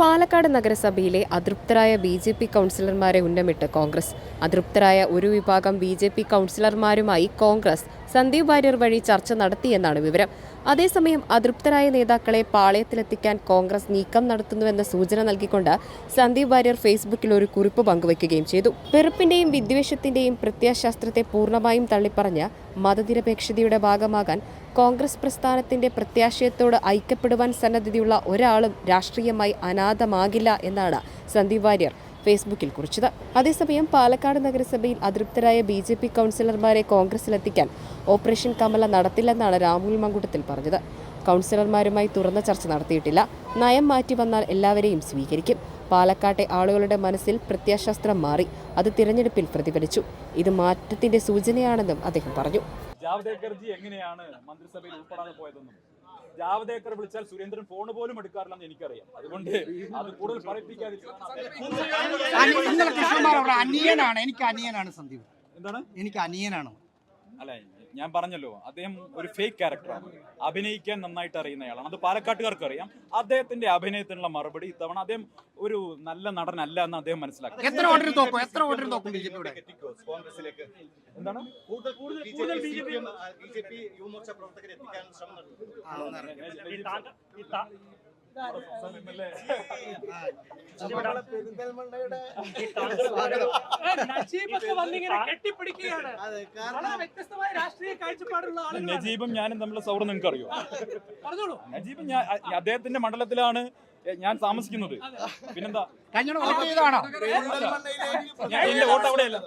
പാലക്കാട് നഗരസഭയിലെ അതൃപ്തരായ B J P കൗൺസിലർമാരെ ഉന്നമിട്ട് കോൺഗ്രസ്. അതൃപ്തരായ ഒരു വിഭാഗം ബി ജെ പി കൗൺസിലർമാരുമായി കോൺഗ്രസ് സന്ദീപ് വാര്യർ വഴി ചർച്ച നടത്തിയെന്നാണ് വിവരം. അതേസമയം അതൃപ്തരായ നേതാക്കളെ പാളയത്തിലെത്തിക്കാൻ കോൺഗ്രസ് നീക്കം നടത്തുന്നുവെന്ന സൂചന നൽകിക്കൊണ്ട് സന്ദീപ് വാര്യർ ഫേസ്ബുക്കിൽ ഒരു കുറിപ്പ് പങ്കുവയ്ക്കുകയും ചെയ്തു. വെറുപ്പിന്റെയും വിദ്വേഷത്തിന്റെയും പ്രത്യയശാസ്ത്രത്തെ പൂർണമായും തള്ളിപ്പറഞ്ഞ മതനിരപേക്ഷതയുടെ ഭാഗമാകാൻ കോൺഗ്രസ് പ്രസ്ഥാനത്തിന്റെ പ്രത്യാശയത്തോട് ഐക്യപ്പെടുവാൻ സന്നദ്ധതയുള്ള ഒരാളും രാഷ്ട്രീയമായി അനാഥമാകില്ല എന്നാണ് സന്ദീപ് വാര്യർ ഫേസ്ബുക്കിൽ കുറിച്ചത്. അതേസമയം പാലക്കാട് നഗരസഭയിൽ അതൃപ്തരായ ബി ജെ പി കൗൺസിലർമാരെ കോൺഗ്രസിലെത്തിക്കാൻ ഓപ്പറേഷൻ കമല നടത്തില്ലെന്നാണ് രാഹുൽ മങ്കുട്ടത്തിൽ പറഞ്ഞത്. കൗൺസിലർമാരുമായി തുറന്ന ചർച്ച നടത്തിയിട്ടില്ല. നയം മാറ്റി വന്നാൽ എല്ലാവരെയും സ്വീകരിക്കും. പാലക്കാട്ടെ ആളുകളുടെ മനസ്സിൽ പ്രത്യാശാസ്ത്രം മാറി. അത് തിരഞ്ഞെടുപ്പിൽ പ്രതിഫലിച്ചു. ഇത് മാറ്റത്തിന്റെ സൂചനയാണെന്നും അദ്ദേഹം പറഞ്ഞു. ജാവ്ദേക്കർജി എങ്ങനെയാണ് മന്ത്രിസഭയിൽ ഉൾപ്പെടാതെ പോയതെന്നും? ജാവ്ദേക്കർ വിളിച്ചാൽ സുരേന്ദ്രൻ ഫോൺ പോലും എടുക്കാറില്ലെന്ന് എനിക്കറിയാം. അതുകൊണ്ട് അത് കൂടുതൽ പറയിപ്പിക്കാതിരിക്കും അനിയനാണ്. എനിക്ക് അനിയനാണ് സന്ദീപ്. എന്താണ്? എനിക്ക് അനിയനാണ്. അല്ല ഞാൻ പറഞ്ഞല്ലോ അദ്ദേഹം ഒരു ഫേക്ക് ക്യാരക്ടറാണ് അഭിനയിക്കാൻ നന്നായിട്ട് അറിയുന്നയാളാണ്. അത് പാലക്കാട്ടുകാർക്ക് അറിയാം. അദ്ദേഹത്തിന്റെ അഭിനയത്തിനുള്ള മറുപടി ഇത്തവണ അദ്ദേഹം ഒരു നല്ല നടനല്ല എന്ന് അദ്ദേഹം മനസ്സിലാക്കി. എത്ര വോട്ടിന് തോക്കും എത്ര വോട്ടിന് തോക്കും ബി ജെ പിയുടെ കോൺഗ്രസിലേക്ക് എന്താണ്? കൂടുതൽ കൂടുതൽ B J P B J P Yuva Morcha പ്രവർത്തകരെ എത്തിക്കാൻ ശ്രമം നടത്തുന്നു നജീബൊക്കെ വന്നിങ്ങനെ കെട്ടിപ്പിടിക്കുകയാണ്. വളരെ വ്യത്യസ്തമായ രാഷ്ട്രീയ നജീബും ഞാനും തമ്മിലുള്ള സൗഹൃദം നിങ്ങൾക്ക് അറിയോ നജീബ് ഞാൻ അദ്ദേഹത്തിന്റെ മണ്ഡലത്തിലാണ് ഞാൻ താമസിക്കുന്നത്. പിന്നെന്താ? ഞാൻ എന്റെ വോട്ട് അവിടെയല്ല.